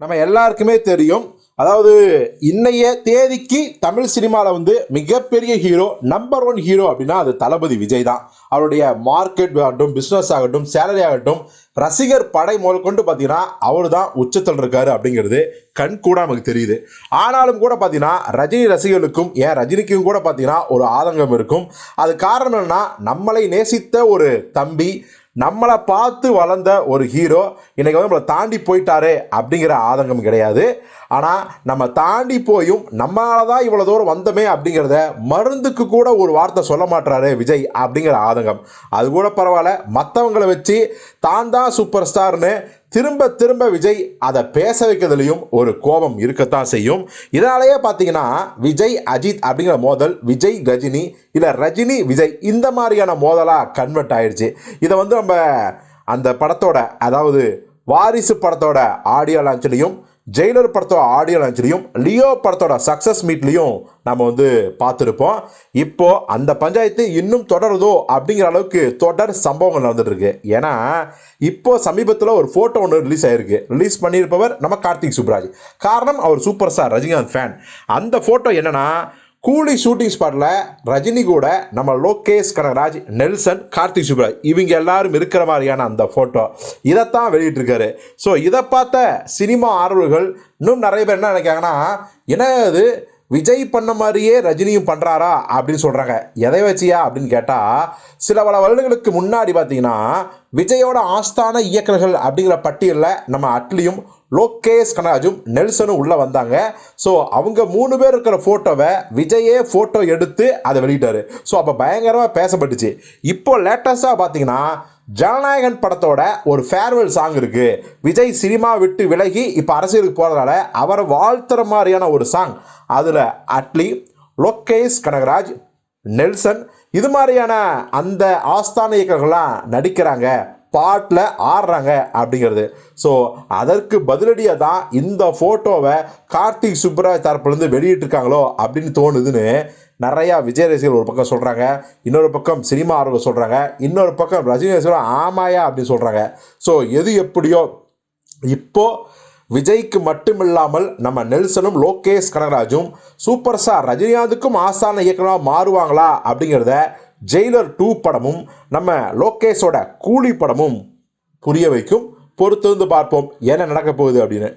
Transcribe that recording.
நம்ம எல்லாருக்குமே தெரியும். அதாவது இன்னைய தேதிக்கு தமிழ் சினிமாவில் வந்து மிகப்பெரிய ஹீரோ நம்பர் ஒன் ஹீரோ அப்படின்னா அது தளபதி விஜய் தான். அவருடைய மார்க்கெட் ஆகட்டும் பிஸ்னஸ் ஆகட்டும் சேலரி ஆகட்டும் ரசிகர் படை முதற்கொண்டு பார்த்தீங்கன்னா அவர் தான் உச்சத்தில் இருக்காரு அப்படிங்கிறது கண் கூட நமக்கு தெரியுது. ஆனாலும் கூட பார்த்தீங்கன்னா ரஜினி ரசிகர்களுக்கும் ஏன் ரஜினிக்கும் கூட பார்த்தீங்கன்னா ஒரு ஆதங்கம் இருக்கும். அது காரணம் என்னன்னா நம்மளை நேசித்த ஒரு தம்பி நம்மளை பார்த்து வளர்ந்த ஒரு ஹீரோ இன்றைக்கி வந்து நம்மளை தாண்டி போயிட்டாரே அப்படிங்கிற ஆதங்கம் கிடையாது. ஆனால் நம்ம தாண்டி போயும் நம்மளால தான் இவ்வளோ தூரம் வந்தோமே அப்படிங்கிறத மருந்துக்கு கூட ஒரு வார்த்தை சொல்ல மாட்டாரு விஜய் அப்படிங்கிற ஆதங்கம். அது கூட பரவாயில்ல. மற்றவங்களை வச்சு தான் தான் சூப்பர் ஸ்டார்னு திரும்ப திரும்ப விஜய் அதை பேச வைக்கிறதுலையும் ஒரு கோபம் இருக்கத்தான் செய்யும். இதனாலேயே பார்த்தீங்கன்னா விஜய் அஜித் அப்படிங்கிற மோதல் விஜய் ரஜினி இல்லை ரஜினி விஜய் இந்த மாதிரியான மோதலாக கன்வெர்ட் ஆயிடுச்சு. இதை வந்து நம்ம அந்த படத்தோட அதாவது வாரிசு படத்தோட ஆடியோ லான்ச்லையும் ஜெயிலர் படத்தோட ஆடியோ லான்ச்லையும் லியோ படத்தோட சக்ஸஸ் மீட்லையும் நம்ம வந்து பார்த்துருப்போம். இப்போ அந்த பஞ்சாயத்து இன்னும் தொடருதோ அப்படிங்கிற அளவுக்கு தொடர் சம்பவங்கள் நடந்துட்டு இருக்கு ஏன்னா இப்போ சமீபத்தில் ஒரு ஃபோட்டோ ஒன்று ரிலீஸ் ஆயிருக்கு. ரிலீஸ் பண்ணியிருப்பவர் நம்ம கார்த்திக் சுப்ராஜ். காரணம் அவர் சூப்பர் ஸ்டார் ரஜினிகாந்த் ஃபேன் அந்த ஃபோட்டோ என்னன்னா கூலி ஷூட்டிங் ஸ்பாட்டில் ரஜினி கூட நம்ம லோகேஷ் கனகராஜ் நெல்சன் கார்த்திக் சுப்ராஜ் இவங்க எல்லாரும் இருக்கிற மாதிரியான அந்த ஃபோட்டோ இதைத்தான் வெளியிட்டிருக்காரு. ஸோ இதை பார்த்த சினிமா ஆர்வலர்கள் இன்னும் நிறைய பேர் என்ன நினைக்காங்கன்னா என்ன இது விஜய் பண்ண மாதிரியே ரஜினியும் பண்ணுறாரா அப்படின்னு சொல்கிறாங்க எதை வச்சியா? அப்படின்னு கேட்டால் சில பல வருடங்களுக்கு முன்னாடி பார்த்தீங்கன்னா விஜயோட ஆஸ்தான இயக்குநர்கள் அப்படிங்கிற பட்டியலில் நம்ம அட்லியும் லோகேஷ் கனராஜும் நெல்சனும் உள்ளே வந்தாங்க. ஸோ அவங்க மூணு பேர் இருக்கிற ஃபோட்டோவை விஜயே ஃபோட்டோ எடுத்து அதை வெளியிட்டார். ஸோ அப்போ பயங்கரமாக பேசப்பட்டுச்சு. இப்போ லேட்டஸ்ட்டாக பார்த்தீங்கன்னா ஜனநாயகன் படத்தோட ஒரு ஃபேர்வெல் சாங் இருக்கு. விஜய் சினிமா விட்டு விலகி இப்போ அரசியலுக்கு போகிறதால அவரை வாழ்த்துற மாதிரியான ஒரு சாங் அதில் அட்லி லோகேஷ் கனகராஜ் நெல்சன் இது மாதிரியான அந்த ஆஸ்தான இயக்கர்கள்லாம் நடிக்கிறாங்க. பாட்டில் ஆடுறாங்க அப்படிங்கிறது. ஸோ அதற்கு பதிலடியாக தான் இந்த ஃபோட்டோவை கார்த்திக் சுப்ராஜ் தரப்புலேருந்து வெளியிட்டிருக்காங்களோ அப்படின்னு தோணுதுன்னு நிறையா விஜய் ரசிகர்கள் ஒரு பக்கம் சொல்கிறாங்க இன்னொரு பக்கம் சினிமா ஆர்வம் சொல்கிறாங்க இன்னொரு பக்கம் ரஜினி ரசிகர்கள் ஆமாயா அப்படின்னு சொல்கிறாங்க ஸோ எது எப்படியோ இப்போது விஜய்க்கு மட்டுமில்லாமல் நம்ம நெல்சனும் லோகேஷ் கனகராஜும் சூப்பர் ஸ்டார் ரஜினிகாந்துக்கும் ஆசான இயக்குனராக மாறுவாங்களா அப்படிங்கிறத ஜெயிலர் டூ படமும் நம்ம லோகேஷோட கூலி படமும் புரிய வைக்கும். பொறுத்திருந்து பார்ப்போம் என்ன நடக்க போகுது அப்படின்னு.